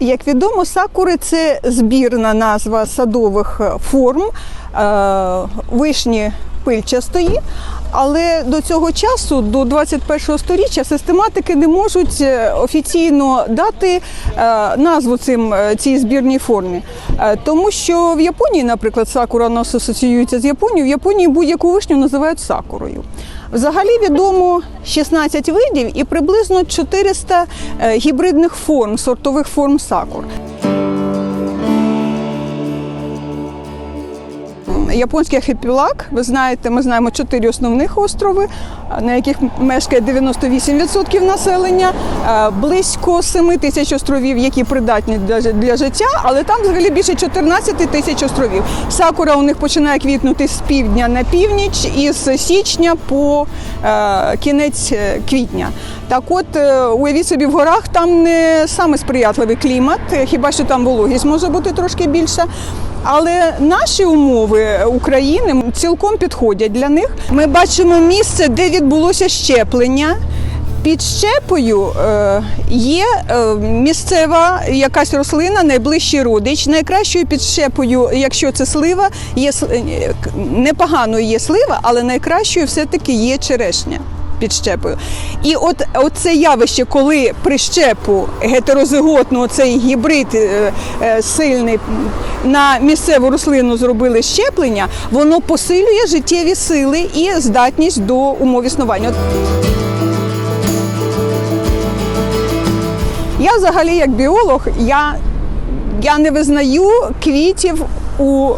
Як відомо, сакури це збірна назва садових форм е, вишні пильчастої. Але до цього часу, до 21 століття, систематики не можуть е, офіційно дати е, назву цим, е, цій збірній формі. Е, Тому що в Японії, наприклад, сакура нас асоціюється з Японією, в Японії будь-яку вишню називають сакурою. Взагалі відомо 16 видів і приблизно 400 е, гібридних форм, сортових форм сакур. Японський архіпелаг, ви знаєте, ми знаємо чотири основних острови, на яких мешкає 98% населення, е, близько 7 тисяч островів, які придатні для, для життя, але там взагалі більше 14 тисяч островів. Сакура у них починає квітнути з півдня на північ і з січня по е, кінець е, квітня. Так от, е, уявіть собі, в горах там не саме сприятливий клімат, хіба що там вологість може бути трошки більша. Але наші умови України цілком підходять для них. Ми бачимо місце, де відбулося щеплення. Під щепою е, є е, місцева якась рослина, найближчий родич. Найкращою під щепою, якщо це слива, є е, непоганою є слива, але найкращою все-таки є черешня. Під щепою. І от це явище, коли прищепу гетерозиготну, цей гібрид е, е, сильний на місцеву рослину зробили щеплення, воно посилює життєві сили і здатність до умов існування. Я взагалі, як біолог, я, я не визнаю квітів у е,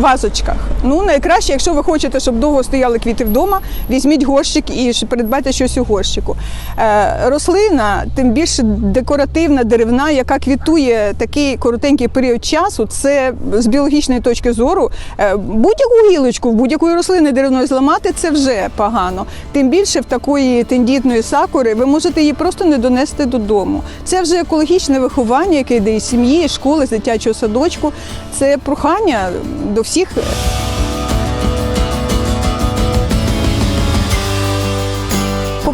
вазочках. Ну, найкраще, якщо ви хочете, щоб довго стояли квіти вдома, візьміть горщик і придбайте щось у горщику. Е, рослина, тим більше декоративна, деревна, яка квітує такий коротенький період часу, це з біологічної точки зору е, будь-яку гілочку в будь-якої рослини деревної зламати це вже погано. Тим більше в такої тендітної сакури ви можете її просто не донести додому. Це вже екологічне виховання, яке йде із сім'ї, школи, з дитячого садочку. Це прохання до всіх.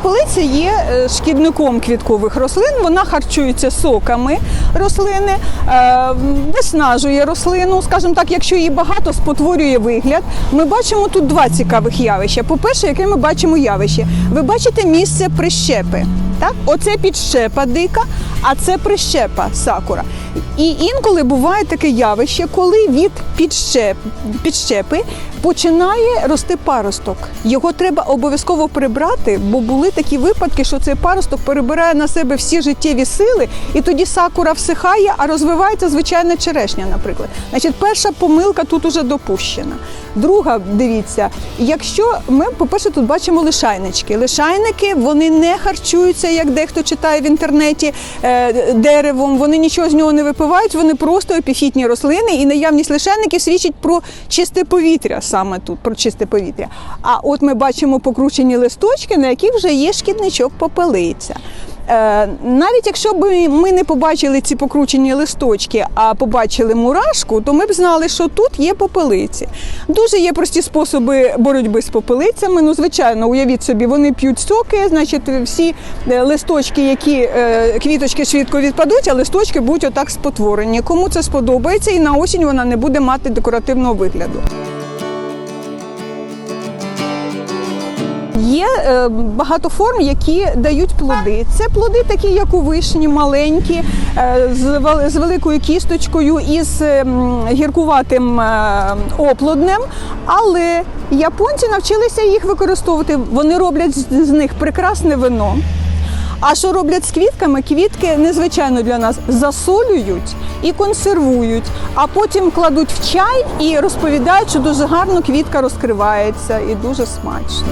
Попелиця є е, шкідником квіткових рослин. Вона харчується соками рослини, е, виснажує рослину. Скажімо так, якщо її багато, спотворює вигляд. Ми бачимо тут два цікавих явища. По-перше, яке ми бачимо явище? Ви бачите місце прищепи. Так, оце підщепа дика, а це прищепа сакура. І інколи буває таке явище, коли від підщеп, підщепи починає рости паросток. Його треба обов'язково прибрати, бо були такі випадки, що цей паросток перебирає на себе всі життєві сили, і тоді сакура всихає, а розвивається звичайна черешня, наприклад. Значить, перша помилка тут уже допущена. Друга, дивіться, якщо ми, по-перше, тут бачимо лишайнички. Лишайники вони не харчуються, як дехто читає в інтернеті е, деревом, вони нічого з нього не випивають, вони просто епіфітні рослини, і наявність лишайників свідчить про чисте повітря саме тут, про чисте повітря. А от ми бачимо покручені листочки, на яких вже є шкідничок попелиця. Е, Навіть якщо б ми не побачили ці покручені листочки, а побачили мурашку, то ми б знали, що тут є попелиці. Дуже є прості способи боротьби з попелицями. Ну, звичайно, уявіть собі, вони п'ють соки, значить, всі е, листочки, які е, квіточки швидко відпадуть, а листочки будуть отак спотворені. Кому це сподобається, і на осінь вона не буде мати декоративного вигляду. Є е, багато форм, які дають плоди. Це плоди такі, як у вишні, маленькі, е, з, великою кісточкою і з гіркуватим е, оплоднем. Але японці навчилися їх використовувати. Вони роблять з, з них прекрасне вино. А що роблять з квітками? Квітки незвичайно для нас засолюють і консервують, а потім кладуть в чай і розповідають, що дуже гарно квітка розкривається і дуже смачно.